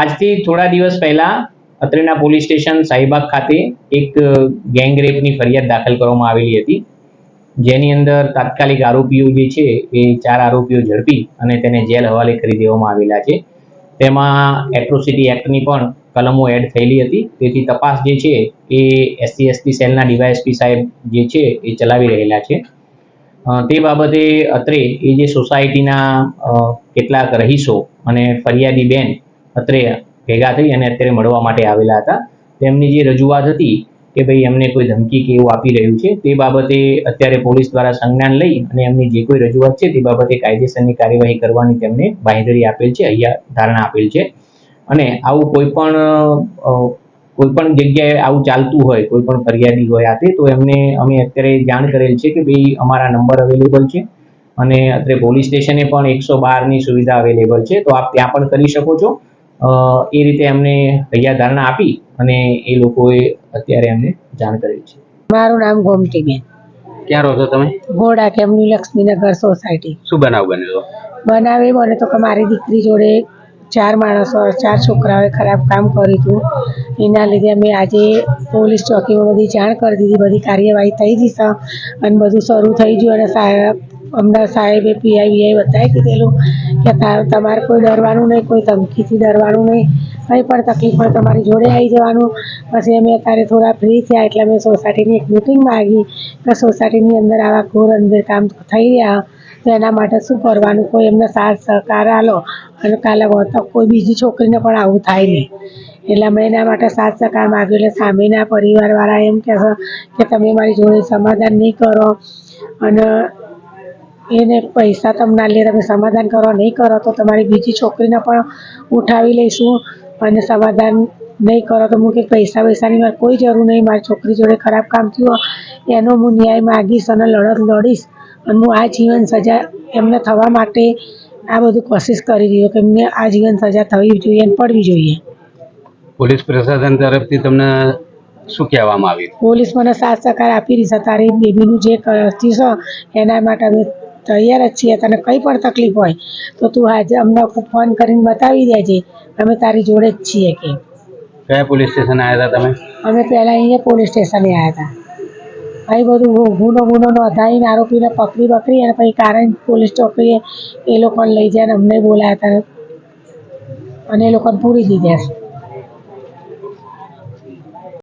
આજથી થોડા દિવસ પહેલા અત્રેના પોલીસ સ્ટેશન સાહીબાગ ખાતે એક ગેંગ રેપની ફરિયાદ દાખલ કરવામાં આવેલી હતી. જેની અંદર તાત્કાલિક આરોપીઓ જે છે, એ ચાર આરોપીઓ ઝડપી અને તેને જેલ હવાલે કરી દેવામાં આવેલા છે. તેમાં એટ્રોસિટી એક્ટની પણ કલમો એડ થયેલી હતી. તેથી તપાસ જે છે, એ એસસી, એસટી સેલના ડીવાયએસપી સાહેબ જે છે, એ ચલાવી રહેલા છે. તે બાબતે અત્રે એ જે સોસાયટીના કેટલાક રહીશો અને ફરિયાદી બેન અત્રે ભેગા થઈ અને અત્યારે મળવા માટે આવેલા હતા. તેમની જે રજૂઆત હતી કે ભાઈ એમને કોઈ ધમકી કે એવું આપી રહ્યું છે, તે બાબતે અત્યારે પોલીસ દ્વારા સંજ્ઞાન લઈ અને એમની જે કોઈ રજૂઆત છે તે બાબતે કાયદેસરની કાર્યવાહી કરવાની તેમને બાંહેધરી આપેલ છે, અહીંયા ધારણા આપેલ છે. અને આવું કોઈ પણ કોઈ પણ જગ્યાએ આવું ચાલતું હોય, કોઈ પણ ફરિયાદી હોય આ તે એમને અમે અત્યારે જાણ કરેલ છે કે ભાઈ અમારા નંબર અવેલેબલ છે અને અત્યારે પોલીસ સ્ટેશને પણ એકસો બારની સુવિધા અવેલેબલ છે, તો આપ ત્યાં પણ કરી શકો છો. એ રીતે એમને હૈયા ધારણા આપી અને એ લોકોએ અત્યારે એમને જાણ કરી છે. મારું નામ ગોમતીબેન ક્યાં રહો છો તમે? ઘોડા કેમની લક્ષ્મીનગર સોસાયટી. શું બનાવ બનેલો બનાવી મને તો કે મારી દીકરી જોડે ચાર માણસો ચાર છોકરાઓએ ખરાબ કામ કર્યું હતું. એના લીધે અમે આજે પોલીસ ચોકીમાં બધી જાણ કરી દીધી બધી કાર્યવાહી થઈ ગઈ છે. અને બધું શરૂ થઈ ગયું અને સાહેબ અમદાવાદ સાહેબે પીઆઈ વીઆઈ બતાવી કીધેલું કે તમારે કોઈ ડરવાનું નહીં, કોઈ ધમકીથી ડરવાનું નહીં. કંઈ પણ તકલીફ હોય તમારી જોડે આવી જવાનું. પછી અમે અત્યારે થોડા ફ્રી થયા એટલે અમે સોસાયટીની એક મિટિંગ માગી કે સોસાયટીની અંદર આવા ઘોર અંદર કામ થઈ રહ્યા. તો એના માટે શું કરવાનું? કોઈ એમને સાથ સહકાર આલો અને કાલે તો કોઈ બીજી છોકરીને પણ આવું થાય નહીં. એટલે અમે એના માટે સાથ સહકાર માગ્યો. એટલે સામેના પરિવારવાળા એમ કહે કે તમે મારી જોડે સમાધાન નહીં કરો. અને એને પૈસા તમને લે તમે સમાધાન કરો નહીં કરો તો તમારી બીજી છોકરીને પણ ઉઠાવી લઈશું અને સમાધાન નહીં કરો તો હું કે પૈસા પૈસાની મારે કોઈ જરૂર નહીં. મારી છોકરી જોડે ખરાબ કામ થયું એનો હું ન્યાય માગીશ અને લડત લડીશ અને હું આ જીવન સજા એમને થવા માટે આ બધું કોશિશ કરી રહ્યો કે એમને આ જીવન સજા થવી જોઈએ અને પડવી જોઈએ. પોલીસ પ્રશાસન તરફથી તમને શું કહેવામાં આવ્યું? પોલીસ મને સાથ સહકાર આપી રહી છે. તારી બેબીનું જે કરતી છે એના માટે અમે તૈયાર જ છીએ. તને કંઈ પણ તકલીફ હોય તો તું આજે અમને ફોન કરીને બતાવી દેજે. અમે તારી જોડે જ છીએ કે. કયા પોલીસ સ્ટેશન આવ્યા હતા તમે? અમે પહેલાં અહીંયા પોલીસ સ્ટેશને આવ્યા હતા અહીં બધું ગુનો ગુનો નોંધાવીને આરોપીને પકડી પકડી અને પછી કારણ પોલીસ ચોકીએ એ લોકોને લઈ જાય અને અમને બોલાયા હતા અને એ લોકોને પૂરી દીધા છે.